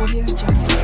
Audio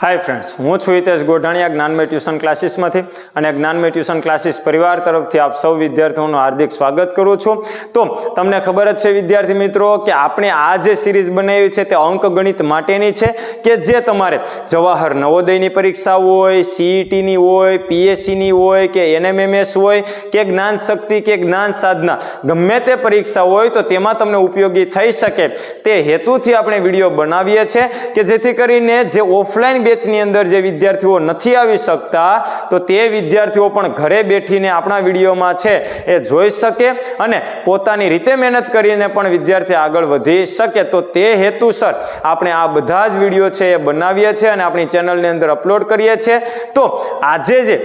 hi friends હું છું Hitesh Godhaniya, જ્ઞાનમય tuition ક્લાસીસમાંથી અને જ્ઞાનમય ટ્યુશન ક્લાસીસ પરિવાર તરફથી આપ સૌ વિદ્યાર્થીઓનું હાર્દિક સ્વાગત કરું છું. તો, તમને ખબર જ છે વિદ્યાર્થી મિત્રો કે આપણે આ જે સિરીઝ બનાવી છે તે અંક ગણિત માટેની છે કે જે તમારે જવાહર નવોદયની પરીક્ષા હોય સીઈટીની હોય પીએસસીની હોય, કે એનએમએમએસ હોય, કે જ્ઞાન શક્તિ, કે જ્ઞાન સાધના, ગમે તે પરીક્ષા હોય તો તેમાં તમને ઉપયોગી થઈ શકે. તે હેતુથી આપણે વીડિયો બનાવીએ છીએ કે જેથી કરીને જે ઓફલાઈન બેચની અંદર જે વિદ્યાર્થીઓ નથી આવી શકતા, તો તે વિદ્યાર્થીઓ પણ ઘરે બેઠીને આપણા વિડીયોમાં છે, એ જોઈ શકે અને પોતાની રીતે મહેનત કરીને પણ વિદ્યાર્થી આગળ વધી શકે. તો તે હેતુસર આપણે આ બધા જ વીડિયો છે એ બનાવીએ છીએ અને આપણી ચેનલની અંદર અપલોડ કરીએ છીએ. તો આજે જે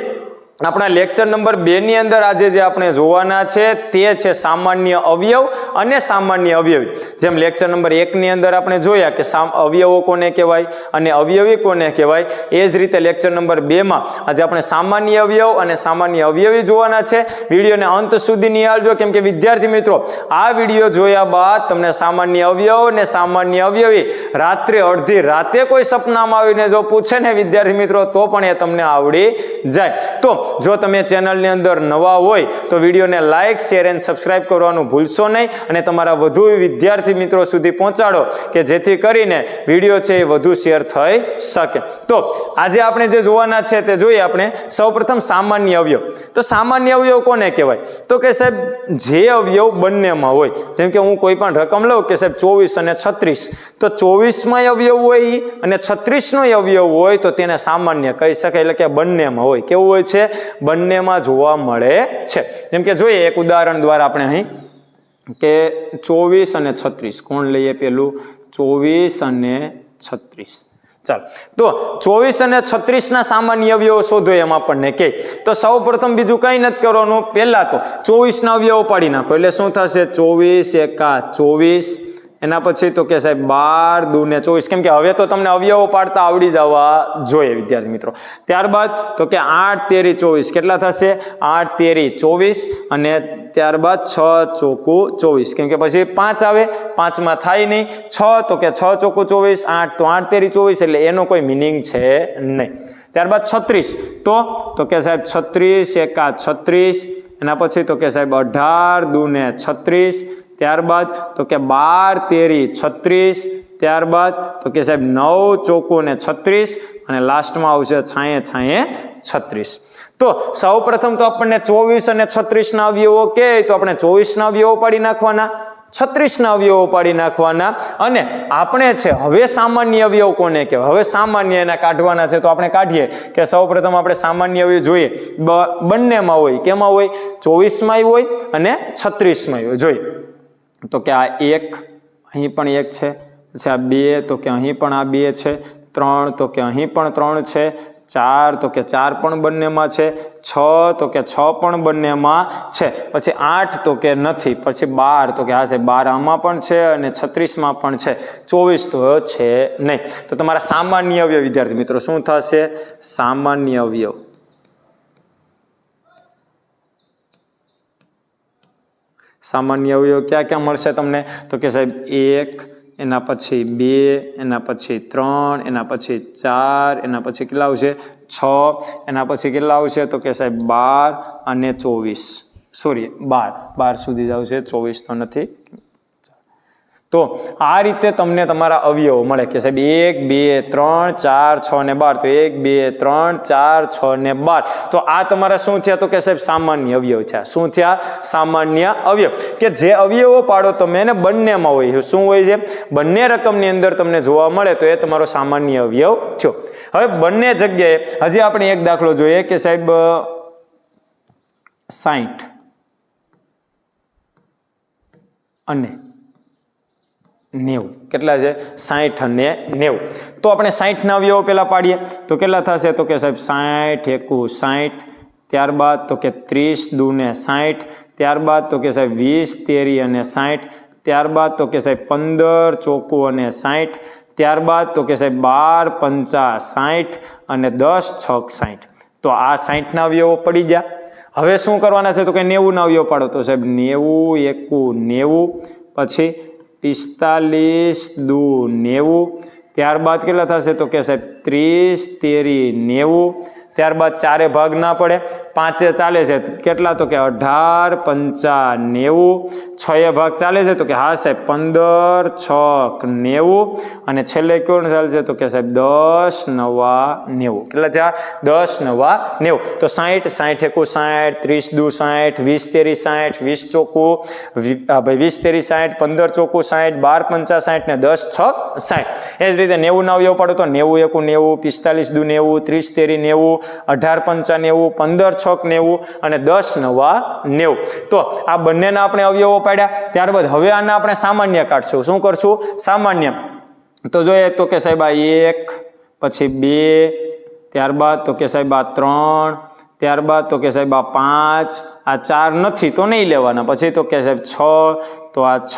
આપણા લેક્ચર નંબર બે ની અંદર આજે જે આપણે જોવાના છે તે છે સામાન્ય અવયવ અને સામાન્ય અવયવી. જેમ લેક્ચર નંબર એકની અંદર આપણે જોયા કે અવયવો કોને કહેવાય અને અવયવી કોને કહેવાય? એ જ રીતે લેક્ચર નંબર બેમાં આજે આપણે સામાન્ય અવયવ અને સામાન્ય અવયવી જોવાના છે. વિડીયોને અંત સુધી નિહાળજો. કેમ કે વિદ્યાર્થી મિત્રો, આ વીડિયો જોયા બાદ તમને સામાન્ય અવયવ અને સામાન્ય અવયવી રાત્રે અડધી રાતે કોઈ સપનામાં આવીને જો પૂછે ને વિદ્યાર્થી મિત્રો, તો પણ એ તમને આવડી જાય. તો જો તમે ચેનલની અંદર નવા હોય તો વિડીયોને લાઇક શેર એન્ડ સબસ્ક્રાઇબ કરવાનું ભૂલશો નહીં અને તમારા વધુ વિદ્યાર્થી મિત્રો સુધી પહોંચાડો કે જેથી કરીને વીડિયો છે એ વધુ શેર થઈ શકે. તો આજે આપણે જે જોવાના છે તે જોઈએ આપણે. સૌપ્રથમ સામાન્ય અવયવ. તો સામાન્ય અવયવ કોને કહેવાય? તો કે સાહેબ, જે અવયવ બંનેમાં હોય, જેમ કે હું કોઈ પણ રકમ લઉં કે સાહેબ ચોવીસ અને છત્રીસ. તો ચોવીસમાં અવયવ હોય અને છત્રીસનો અવયવ હોય તો તેને સામાન્ય કહી શકાય. એટલે કે બંનેમાં હોય. કેવું હોય છે? બંનેમાં જોવા મળે છે. જેમ કે જોઈએ એક ઉદાહરણ દ્વારા આપણે અહીં કે ચોવીસ અને છત્રીસ. કોણ લઈએ પેલું? ચોવીસ અને છત્રીસ. ચાલો. તો ચોવીસ અને છત્રીસના સામાન્ય અવયવો શોધો એમ આપણને કે. તો સૌ પ્રથમ બીજું કંઈ નથી કરવાનું. પહેલાં તો ચોવીસના અવયવો પાડી નાખો. એટલે શું થશે? ચોવીસ એકા ચોવીસ એના પછી તો કે સાહેબ, બાર દૂને ચોવીસ. કેમ કે હવે તો તમને અવયવો પાડતા આવડી જવા જોઈએ વિદ્યાર્થી મિત્રો. ત્યારબાદ તો કે આઠ, તેરી, ચોવીસ. કેટલા થશે? આઠ, તેરી, ચોવીસ અને ત્યારબાદ છ ચોખ્ખું ચોવીસ. કેમ કે પછી પાંચ આવે, પાંચમાં થાય નહીં. છ તો કે છ ચોકું ચોવીસ, આઠ તો આઠ, તેરી, ચોવીસ એટલે એનો કોઈ મિનિંગ છે નહીં. ત્યારબાદ છત્રીસ. તો તો કે સાહેબ છત્રીસ, એકા છત્રીસ. એના પછી તો કે સાહેબ અઢાર દૂને છત્રીસ ત્યારબાદ તો કે બાર તેરી છત્રીસ, ત્યારબાદ તો કે સાહેબ નવ ચોકું ને છત્રીસ અને લાસ્ટમાં આવશે છાંયે છાંયે છત્રીસ. તો સૌ પ્રથમ તો આપણને ચોવીસ અને છત્રીસના અવયવો કે તો આપણે ચોવીસના અવયવો પાડી નાખવાના, છત્રીસના અવયવો પાડી નાખવાના અને આપણે છે હવે સામાન્ય અવયવ કોને કહેવાય? હવે સામાન્ય એના કાઢવાના છે તો આપણે કાઢીએ કે સૌ પ્રથમ આપણે સામાન્ય અવયવ જોઈએ. બંનેમાં હોય, કેમાં હોય? ચોવીસમાંય હોય અને છત્રીસમાંય હોય. જોઈએ. તો કે આ એક, અહીં પણ એક છે. પછી આ બે, તો કે અહીં પણ આ બે છે. ત્રણ, તો કે અહીં પણ ત્રણ છે. ચાર, તો કે ચાર પણ બંનેમાં છે. છ, તો કે છ પણ બંનેમાં છે. પછી આઠ, તો કે નથી. પછી બાર, તો કે હા છે. બાર આમાં પણ છે અને છત્રીસમાં પણ છે. ચોવીસ તો છે નહીં. તો તમારા સામાન્ય અવયવ વિદ્યાર્થી મિત્રો, શું થશે? સામાન્ય અવયવ. સામાન્ય અવયવ ક્યાં ક્યાં મળશે તમને? તો કે સાહેબ, એક, એના પછી બે, એના પછી ત્રણ, એના પછી ચાર, એના પછી કેટલા આવશે? છ, એના પછી કેટલા આવશે? તો કે સાહેબ, બાર અને ચોવીસ. સોરી, બાર. બાર સુધી જ આવશે, ચોવીસ તો નથી. તો આ રીતે તમને તમારા અવયવો મળે કે સાહેબ, એક, બે, ત્રણ, ચાર, છ ને બાર. તો એક, બે, ત્રણ, ચાર, છ ને બાર. તો આ તમારા શું થયા તો કે સાહેબ, સામાન્ય અવયવ થયા. શું થયા? સામાન્ય અવયવ. કે જે અવયવો પાડો તમે એને બંનેમાં હોય. શું હોય છે? બંને રકમની અંદર તમને જોવા મળે તો એ તમારો સામાન્ય અવયવ થયો. હવે બંને જગ્યાએ હજી આપણે એક દાખલો જોઈએ કે સાહેબ સાઠ અને નેવું. કેટલા છે? સાઠ અને નેવું. તો આપણે સાઠના અવયવો પહેલાં પાડીએ. તો કેટલા થશે? તો કે સાહેબ સાઠ એકુ સાઠ ત્યારબાદ તો કે ત્રીસ દૂને સાઠ ત્યારબાદ તો કે સાહેબ વીસ તેરી અને સાઠ ત્યારબાદ તો કે સાહેબ પંદર ચોકુ અને સાઠ ત્યારબાદ તો કે સાહેબ બાર પંચા સાઠ અને દસ છક સાઠ તો આ સાઠના અવયવો પડી ગયા. હવે શું કરવાના છે? તો કે નેવું ના અવયવ પાડો. તો સાહેબ નેવું એકું નેવું, પછી પિસ્તાલીસ દુ નેવું. ત્યારબાદ કેટલા થશે તો કે સાહેબ ત્રીસ તેરી નેવું. ત્યારબાદ ચારે ભાગ ના પડે. પાંચે ચાલે છે. કેટલા તો કે અઢાર, પંચા નેવું. છ એ ભાગ ચાલે છે તો કે હા સાહેબ, પંદર, છ, નેવું. અને છેલ્લે કોણ ચાલે છે તો કે સાહેબ, દસ, નવા, નેવું. કેટલા થયા? દસ, નવા, નેવું. તો સાઠ સાઠ એકુ સાઠ ત્રીસ દુ સાઠ વીસ તેરી સાઠ વીસ ચોખ્ખું ભાઈ વીસ તેરી સાઠ પંદર ચોખ્ખું સાઠ બાર, પંચા સાઠ ને દસ છક સાઠ એ જ રીતે નેવું નવ અવયવ પાડો તો નેવું એકું નેવું, પિસ્તાલીસ દુ નેવું, ત્રીસ તેરી નેવું અઢાર પંચા નેવું, પંદર છક નેવું અને દસ નવા નેવું. તો આ બંનેના આપણે અવયવો પાડ્યા. ત્યારબાદ હવે આના આપણે સામાન્ય કાઢશું શું કરશું? સામાન્ય. તો જોઈએ તો કે સાહેબ આ એક, પછી બે, ત્યારબાદ તો કે સાહેબ આ ત્રણ, ત્યારબાદ તો કે સાહેબ આ પાંચ, આ ચાર નથી તો નહીં લેવાના. પછી તો કે સાહેબ છ તો આ છ,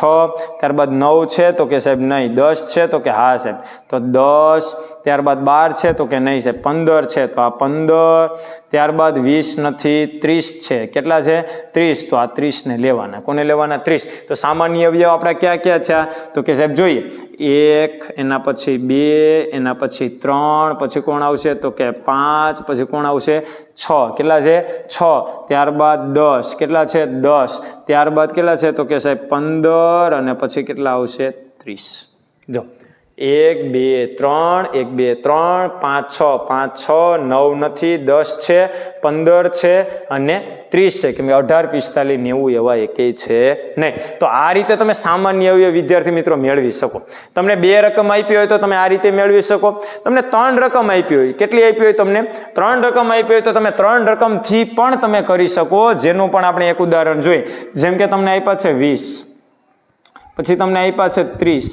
ત્યારબાદ નવ છે, તો કે સાહેબ નહીં, દસ છે, તો કે હા સાહેબ. તો દસ, ત્યારબાદ બાર છે, તો કે નહીં સાહેબ. પંદર છે, તો આ પંદર, ત્યારબાદ વીસ નથી, ત્રીસ છે. કેટલા છે? ત્રીસ. તો આ ત્રીસને લેવાના. કોને લેવાના? ત્રીસ. તો સામાન્ય અવયવ આપણા ક્યાં ક્યાં થયા તો કે સાહેબ જોઈએ. એક, એના પછી બે, એના પછી ત્રણ, પછી કોણ આવશે? તો કે પાંચ, પછી કોણ આવશે? છ. કેટલા છે? છ. ત્યારબાદ દસ. કેટલા છે? દસ. ત્યારબાદ કેટલા છે? તો કે સાહેબ પંદર અને પછી કેટલા આવશે? ત્રીસ. જો. એક બે ત્રણ એક બે ત્રણ પાંચ છ. પાંચ છ નવ નથી દસ છે પંદર છે અને ત્રીસ છે. કેમ કે અઢાર પિસ્તાલીસ નેવું એવા એકેય છે નહીં. તો આ રીતે તમે સામાન્ય અવયવ વિદ્યાર્થી મિત્રો મેળવી શકો. તમને બે રકમ આપી હોય તો તમે આ રીતે મેળવી શકો. તમને ત્રણ રકમ આપી હોય. કેટલી આપી હોય તમને? ત્રણ રકમ આપી હોય તો તમે ત્રણ રકમથી પણ તમે કરી શકો. જેનું પણ આપણે એક ઉદાહરણ જોઈએ. જેમ કે તમને આપ્યા છે વીસ. પછી તમને આપ્યા છે ત્રીસ.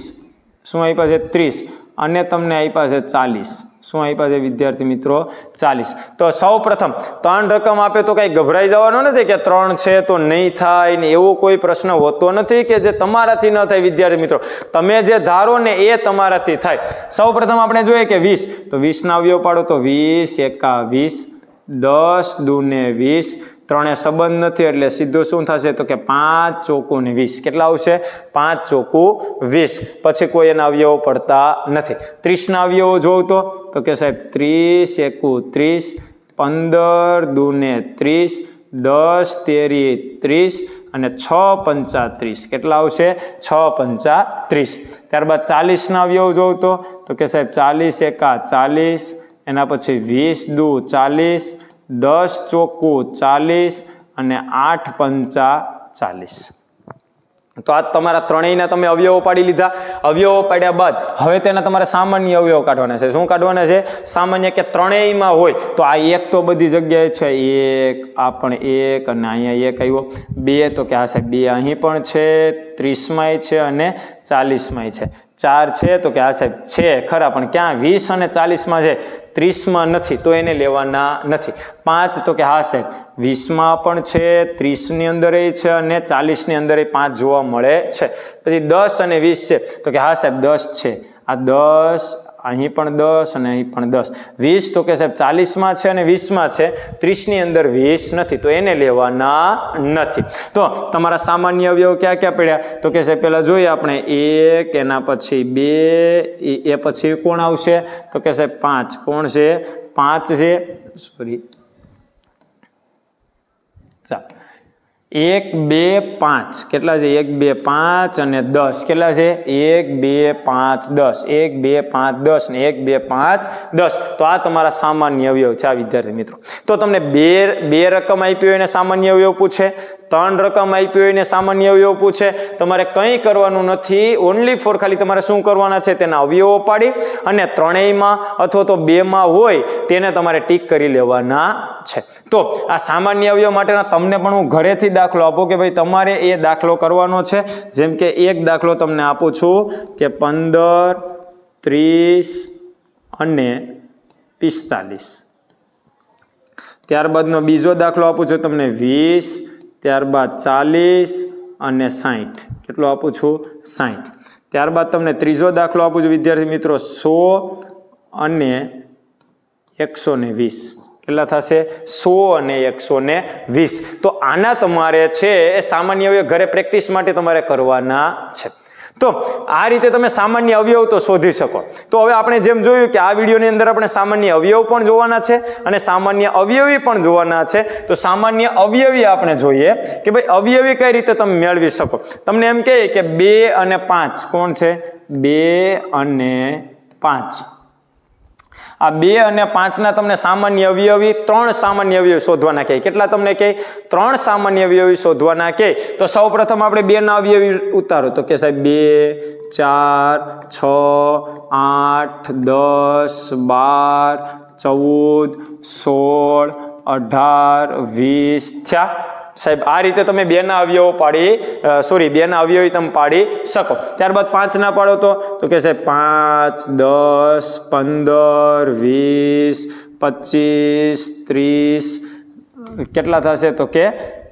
શું આપ્યા છે? ત્રીસ. અને તમને આપ્યા છે ચાલીસ. શું આપ્યા છે વિદ્યાર્થી મિત્રો? ચાલીસ. તો સૌ પ્રથમ ત્રણ રકમ આપે તો કંઈ ગભરાઈ જવાનું નથી કે ત્રણ છે તો નહીં થાય ને એવો કોઈ પ્રશ્ન હોતો નથી કે જે તમારાથી ન થાય વિદ્યાર્થી મિત્રો. તમે જે ધારો ને એ તમારાથી થાય. સૌ પ્રથમ આપણે જોઈએ કે વીસ. તો વીસના અવયવ પાડો તો વીસ એકા વીસ દસ, દુને વીસ ત્રણે સંબંધ નથી, એટલે સીધું શું થશે તો કે પાંચ ચોકું ને વીસ. કેટલા આવશે? પાંચ ચોકું વીસ. પછી કોઈ એના અવયવો પડતા નથી. ત્રીસના અવયવો જોઉં તો તો કે સાહેબ, ત્રીસ, એકુ ત્રીસ, પંદર દુને ત્રીસ, દસ તેરી ત્રીસ અને છ પંચા ત્રીસ. કેટલા આવશે? છ પંચા ત્રીસ. ત્યારબાદ ચાલીસના અવયવ જોઉં તો તો કે સાહેબ, ચાલીસ એકા ચાલીસ, એના પછી વીસ દુ ચાલીસ દસ ચોખ્ખું ચાલીસ અને આઠ પંચા ચાલીસ. તો આ તમારા ત્રણેયના તમે અવયવો પાડી લીધા. અવયવો પાડ્યા બાદ હવે તેના તમારે સામાન્ય અવયવ કાઢવાના છે. શું કાઢવાના છે? સામાન્ય કે ત્રણેયમાં હોય, તો આ એક તો બધી જગ્યાએ છે. એક, આ પણ એક અને અહીંયા એક આવ્યો. બે તો કે આ સાહેબ, બે અહીં પણ છે. ત્રીસમાંય છે અને ચાલીસમાંય છે. ચાર છે તો કે આ સાહેબ છે, ખરા, પણ ક્યાં વીસ અને ચાલીસમાં છે? ત્રીસમાં નથી, તો એને લેવાના નથી. પાંચ તો કે હા સાહેબ, વીસમાં પણ છે, ત્રીસની અંદર છે અને ચાલીસની અંદર પાંચ જોવા મળે છે. પછી દસ અને વીસ છે, તો કે હા સાહેબ, દસ છે. આ દસ અહીં પણ દસ અને અહીં પણ દસ. વીસ તો કે સાહેબ ચાલીસમાં છે અને વીસમાં છે. ત્રીસની અંદર વીસ નથી, તો એને લેવાના નથી. તો તમારા સામાન્ય અવયવ ક્યાં ક્યાં પડ્યા? તો કે સાહેબ પહેલાં જોઈએ આપણે એક, એના પછી બે, એ પછી કોણ આવશે? તો કે સાહેબ પાંચ. કોણ છે? પાંચ છે? સોરી. ચાલો. એક, બે, પાંચ. કેટલા છે? એક, બે, પાંચ અને દસ. કેટલા છે? એક, બે, પાંચ, દસ. એક, બે, પાંચ, દસ ને એક, બે, પાંચ, દસ. તો આ તમારા સામાન્ય અવયવ છે, આ વિદ્યાર્થી મિત્રો. તો તમને બે બે રકમ આપી હોય એને સામાન્ય અવયવ પૂછે. ત્રણ રકમ આપી હોય એને સામાન્ય અવયવ પૂછે. તમારે કંઈ કરવાનું નથી. ઓનલી ફોર ખાલી તમારે શું કરવાના છે? તેના અવયવો પાડી અને ત્રણેયમાં અથવા તો બેમાં હોય તેને તમારે ટીક કરી લેવાના છે. તો આ સામાન્ય અવયવ માટેના તમને પણ હું ઘરેથી દાખલો આપો કે ભાઈ તમારે એ દાખલો કરવાનો છે. જેમ કે એક દાખલો તમને આપું છું કે પંદર, ત્રીસ અને પિસ્તાલીસ. ત્યારબાદનો બીજો દાખલો આપું છું તમને વીસ, ત્યારબાદ ચાલીસ અને સાઠ કેટલો આપું છું? સાઠ ત્યારબાદ તમને ત્રીજો દાખલો આપું છું વિદ્યાર્થી મિત્રો સો અને એકસો વીસ. કેટલા થશે? સો અને એકસો ને વીસ. તો આના તમારે છે, એ સામાન્ય અવયવ ઘરે પ્રેક્ટિસ માટે તમારે કરવાના છે. તો આ રીતે તમે સામાન્ય અવયવ તો શોધી શકો. તો હવે આપણે જેમ જોયું કે આ વિડીયોની અંદર આપણે સામાન્ય અવયવ પણ જોવાના છે અને સામાન્ય અવયવી પણ જોવાના છે. તો સામાન્ય અવયવી આપણે જોઈએ કે ભાઈ અવયવી કઈ રીતે તમે મેળવી શકો? તમને એમ કહે કે બે અને પાંચ કોણ છે? બે અને પાંચ. આ બે અને પાંચના તમને સામાન્ય અવયવી, ત્રણ સામાન્ય અવયવી શોધવાના કહે. કેટલા તમને કહે? ત્રણ સામાન્ય અવયવી શોધવાના કહે. તો સૌ પ્રથમ આપણે બેના અવયવી ઉતારો. તો કે સાહેબ, બે, ચાર, છ, આઠ, દસ, બાર, ચૌદ, સોળ, અઢાર, વીસ. થયા. સાહેબ, આ રીતે તમે બેના અવયવો પાડી સોરી બેના અવયવી તમે પાડી શકો. ત્યારબાદ પાંચના પાડો તો? તો કે સાહેબ, પાંચ, દસ, પંદર, વીસ, પચીસ, ત્રીસ, કેટલા થશે? તો કે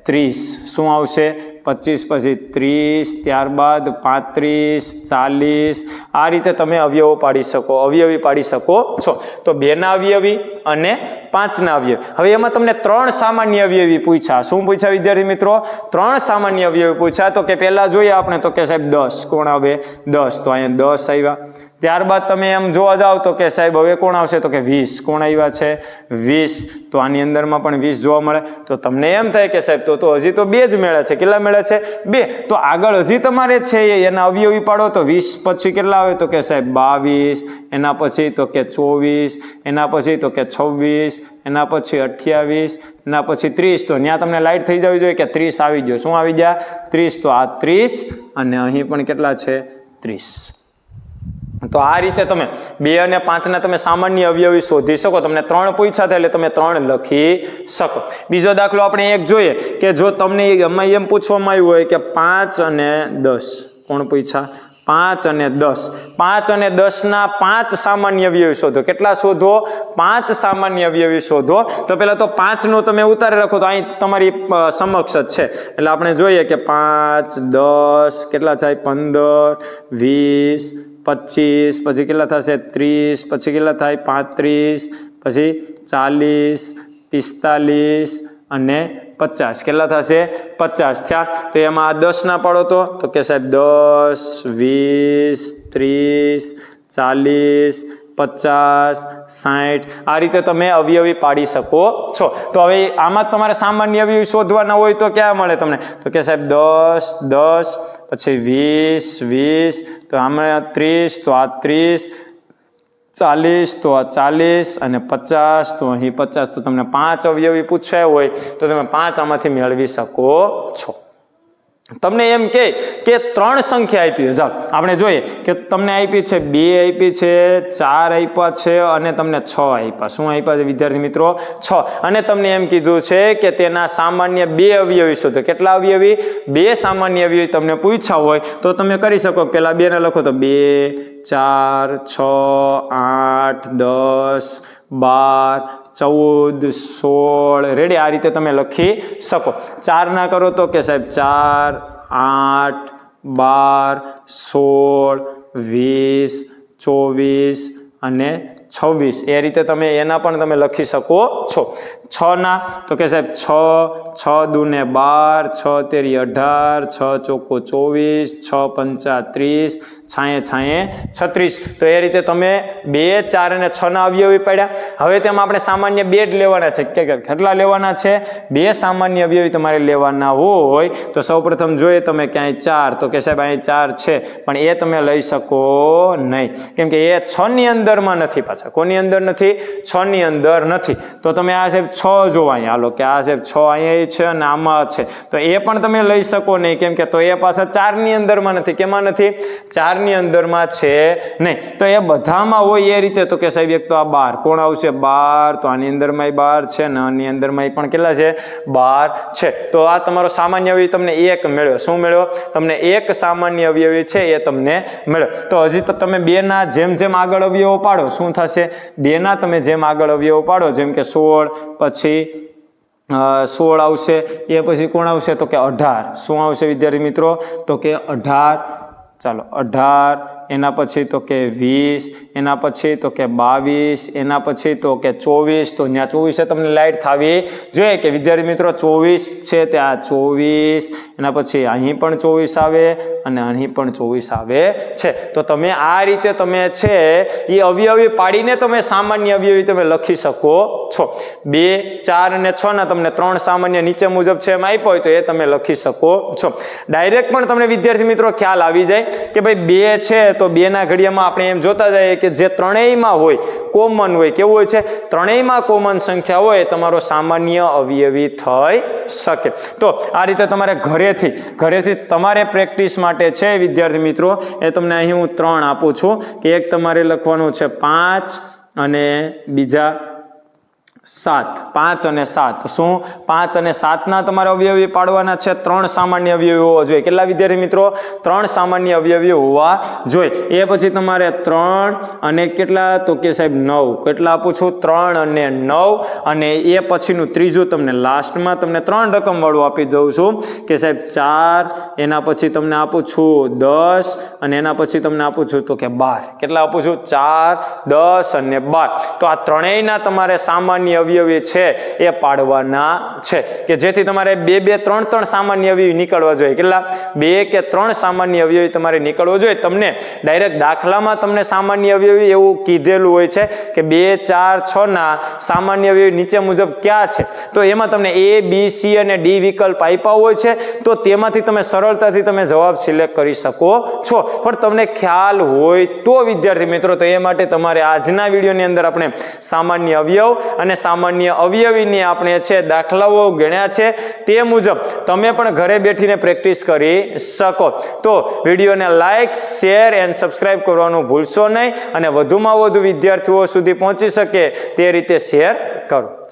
ત્રીસ. શું આવશે? પચીસ પછી ત્રીસ, ત્યારબાદ પાંત્રીસ, ચાલીસ. આ રીતે તમે અવયવો પાડી શકો, અવયવી પાડી શકો છો. તો બેના અવયવી અને પાંચના અવયવ. હવે એમાં તમને ત્રણ સામાન્ય અવયવી પૂછ્યા. શું પૂછ્યા વિદ્યાર્થી મિત્રો? ત્રણ સામાન્ય અવયવી પૂછ્યા. તો કે પહેલા જોઈએ આપણે તો કે સાહેબ દસ, કોણ આવે? દસ. તો અહીંયા દસ આવ્યા. ત્યારબાદ તમે એમ જોવા જાઓ તો કે સાહેબ હવે કોણ આવશે? તો કે વીસ. કોણ આવ્યા છે? વીસ. તો આની અંદરમાં પણ વીસ જોવા મળે. તો તમને એમ થાય કે સાહેબ, તો તો હજી તો બે જ મેળે છે. કેટલા મેળે છે? બે. તો આગળ હજી તમારે છે એના અવયવી પાડો તો વીસ. પછી કેટલા આવે? તો કે સાહેબ બાવીસ. એના પછી તો કે ચોવીસ, એના પછી તો કે છવ્વીસ, એના પછી અઠ્યાવીસ, એના પછી ત્રીસ. તો ત્યાં તમને લાઇટ થઈ જવી જોઈએ કે ત્રીસ આવી ગયો. શું આવી ગયા? ત્રીસ. તો આ ત્રીસ અને અહીં પણ કેટલા છે? ત્રીસ. તો આ રીતે તમે બે અને પાંચના તમે સામાન્ય અવયવી શોધી શકો. તમને ત્રણ પૂછ્યા થાય એટલે તમે ત્રણ લખી શકો. બીજો દાખલો આપણે એક જોઈએ કે જો તમને એમાં એમ પૂછવામાં આવ્યું હોય કે પાંચ અને દસ. કોણ પૂછ્યા? પાંચ અને દસ. પાંચ અને દસના પાંચ સામાન્ય અવયવી શોધો. કેટલા શોધો? પાંચ સામાન્ય અવયવી શોધો. તો પહેલાં તો પાંચનું તમે ઉતારી રાખો તો અહીં તમારી સમક્ષ જ છે. એટલે આપણે જોઈએ કે પાંચ, દસ, કેટલા થાય? પંદર, વીસ, પચીસ, પછી કેટલા થશે? ત્રીસ, પછી કેટલા થાય? પાંત્રીસ, પછી ચાલીસ, પિસ્તાલીસ અને પચાસ. કેટલા થશે? પચાસ થયા. તો એમાં આ દસના પાડો તો તો કે સાહેબ દસ, વીસ, ત્રીસ, ચાલીસ, પચાસ, સાઠ. આ રીતે તમે અવયવી પાડી શકો છો. તો હવે આમાં તમારે સામાન્ય અવયવી શોધવાના હોય તો ક્યાં મળે તમને? તો કે સાહેબ દસ દસ, પછી વીસ વીસ, તો આમાં ત્રીસ, તો આ ત્રીસ ચાલીસ, તો આ ચાલીસ અને પચાસ, તો અહીં પચાસ, તો તમને પાંચ અવયવી પૂછાય હોય, તો તમે પાંચ આમાંથી મેળવી શકો છો. તમને એમ કે કે ત્રણ સંખ્યા આપી ચાલો આપણે જોઈએ કે તમને આપી છે બે આપી છે, ચાર આપ્યા છે અને તમને છ આપ્યા. શું આપ્યા છે, વિદ્યાર્થી મિત્રો? છ. અને તમને એમ કીધું છે કે તેના સામાન્ય બે અવયવી શોધો. કેટલા અવયવી? બે સામાન્ય અવયવી તમને પૂછ્યા હોય તો તમે કરી શકો. પહેલાં બેને લખો તો બે, ચાર, છ, આઠ, દસ, બાર ચૌદ, સોળ, રેડી? આ રીતે તમે લખી શકો. ચાર ના કરો તો કે સાહેબ, ચાર, આઠ, બાર, સોળ, વીસ, ચોવીસ અને છવ્વીસ. એ રીતે તમે એના પણ તમે લખી શકો છો. છ ના તો કે સાહેબ, છ છ દુને બાર, છ તેરી અઢાર, છ ચોખ્ખો ચોવીસ, છ પંચા ત્રીસ છાંયે છાંયે છત્રીસ. તો એ રીતે તમે બે, ચાર અને છના અવયવી પડ્યા. હવે તેમાં આપણે સામાન્ય બે જ લેવાના છે. કે કેટલા લેવાના છે? બે સામાન્ય અવયવી તમારે લેવાના હોય તો સૌપ્રથમ જોઈએ તમે ક્યાંય ચાર. તો કે સાહેબ, અહીં ચાર છે, પણ એ તમે લઈ શકો નહીં. કેમ કે એ છની અંદરમાં નથી પાછા. કોની અંદર નથી? છની અંદર નથી. તો તમે આ સાહેબ છ જોવા અહીંયા. હાલો, કે આ સાહેબ છ અહીંયા છે અને આમાં છે. તો એ પણ તમે લઈ શકો નહીં. કેમ કે તો એ પાછા ચારની અંદરમાં નથી. કેમાં નથી? ચારની અંદરમાં છે નહીં. તો એ બધામાં હોય એ રીતે તો કે સાહેબ, એક તો આ બાર કોણ આવશે? બાર. તો આની અંદરમાંય બાર છે ને આની અંદરમાંય પણ કેટલા છે? બાર છે. તો આ તમારો સામાન્ય અવયવી તમને એક મળ્યો. શું મળ્યો? તમને એક સામાન્ય અવયવી છે એ તમને મળ્યો. તો હજી તો તમે બેના જેમ જેમ આગળ અવયવો પાડો, શું થશે? બેના તમે જેમ આગળ અવયવો પાડો, જેમ કે સોળ, પછી સોળ આવશે, એ પછી કોણ આવશે? તો કે અઢાર. શું આવશે વિદ્યાર્થી મિત્રો? તો કે અઢાર ચાલો અઢાર એના પછી તો કે વીસ, એના પછી તો કે બાવીસ, એના પછી તો કે ચોવીસ, તો ત્યાં ચોવીસે તમને લાઇટ થવી જોઈએ કે વિદ્યાર્થી મિત્રો ચોવીસ છે ત્યાં ચોવીસ, એના પછી અહીં પણ ચોવીસ આવે અને અહીં પણ ચોવીસ આવે છે. તો તમે આ રીતે તમે છે એ અવયવી પાડીને તમે સામાન્ય અવયવી તમે લખી શકો છો. બે, ચાર અને છ ના તમને ત્રણ સામાન્ય નીચે મુજબ છે એમ આપ્યો હોય તો એ તમે લખી શકો છો. ડાયરેક્ટ પણ તમને વિદ્યાર્થી મિત્રો ખ્યાલ આવી જાય કે ભાઈ બે છે તો બે ના ઘડિયામાં આપણે એમ જોતા જઈએ કે જે ત્રણેયમાં હોય, કોમન હોય, કેવું હોય છે? ત્રણેયમાં કોમન સંખ્યા હોય, તમારો સામાન્ય અવયવી થઈ શકે. તો આ રીતે તમારે ઘરેથી ઘરેથી તમારે પ્રેક્ટિસ માટે છે, વિદ્યાર્થી મિત્રો, એ તમને અહીં હું ત્રણ આપું છું, કે એક તમારે લખવાનું છે પાંચ અને બીજા સાત, પાંચ અને સાત. શું? પાંચ અને સાતના તમારે અવયવી પાડવાના છે. ત્રણ સામાન્ય અવયવી હોવા જોઈએ. કેટલા વિદ્યાર્થી મિત્રો? ત્રણ સામાન્ય અવયવી હોવા જોઈએ. એ પછી તમારે ત્રણ અને કેટલા? તો કે સાહેબ નવ. કેટલા આપું છું ત્રણ અને નવ. અને એ પછીનું ત્રીજું તમને લાસ્ટમાં તમને ત્રણ રકમ વાળું આપી દઉં છું. કે સાહેબ ચાર, એના પછી તમને આપું છું દસ, અને એના પછી તમને આપું છું તો કે બાર. કેટલા આપું છું? ચાર, દસ અને બાર. તો આ ત્રણેયના તમારે સામાન્ય અવયવી છે, એ પાડવાના છે. કે જેથી તમારે બે બે, ત્રણ ત્રણ સામાન્ય અવયવી નીકળવા જોઈએ. કેટલા? બે કે ત્રણ સામાન્ય અવયવી તમારે નીકળવો જોઈએ. તમને ડાયરેક્ટ દાખલામાં તમને સામાન્ય અવયવી એવું કીધેલું હોય છે કે બે, ચાર, છ ના સામાન્ય અવયવી નીચે મુજબ ક્યાં છે? તો એમાં તમને એ બી સી અને ડી વિકલ્પ આપ્યા હોય છે. તો તેમાંથી તમે સરળતાથી તમે જવાબ સિલેક્ટ કરી શકો છો. પણ તમને ખ્યાલ હોય તો વિદ્યાર્થી મિત્રો, તો એ માટે તમારે આજના વિડીયોની અંદર આપણે સામાન્ય અવયવ અને સામાન્ય અવયવીની આપણે છે દાખલાઓ ગણ્યા છે. તે મુજબ તમે પણ ઘરે બેઠીને પ્રેક્ટિસ કરી શકો. તો વિડીયોને લાઇક શેર એન્ડ સબસ્ક્રાઈબ કરવાનું ભૂલશો નહીં અને વધુમાં વધુ વિદ્યાર્થીઓ સુધી પહોંચી શકે તે રીતે શેર કરો.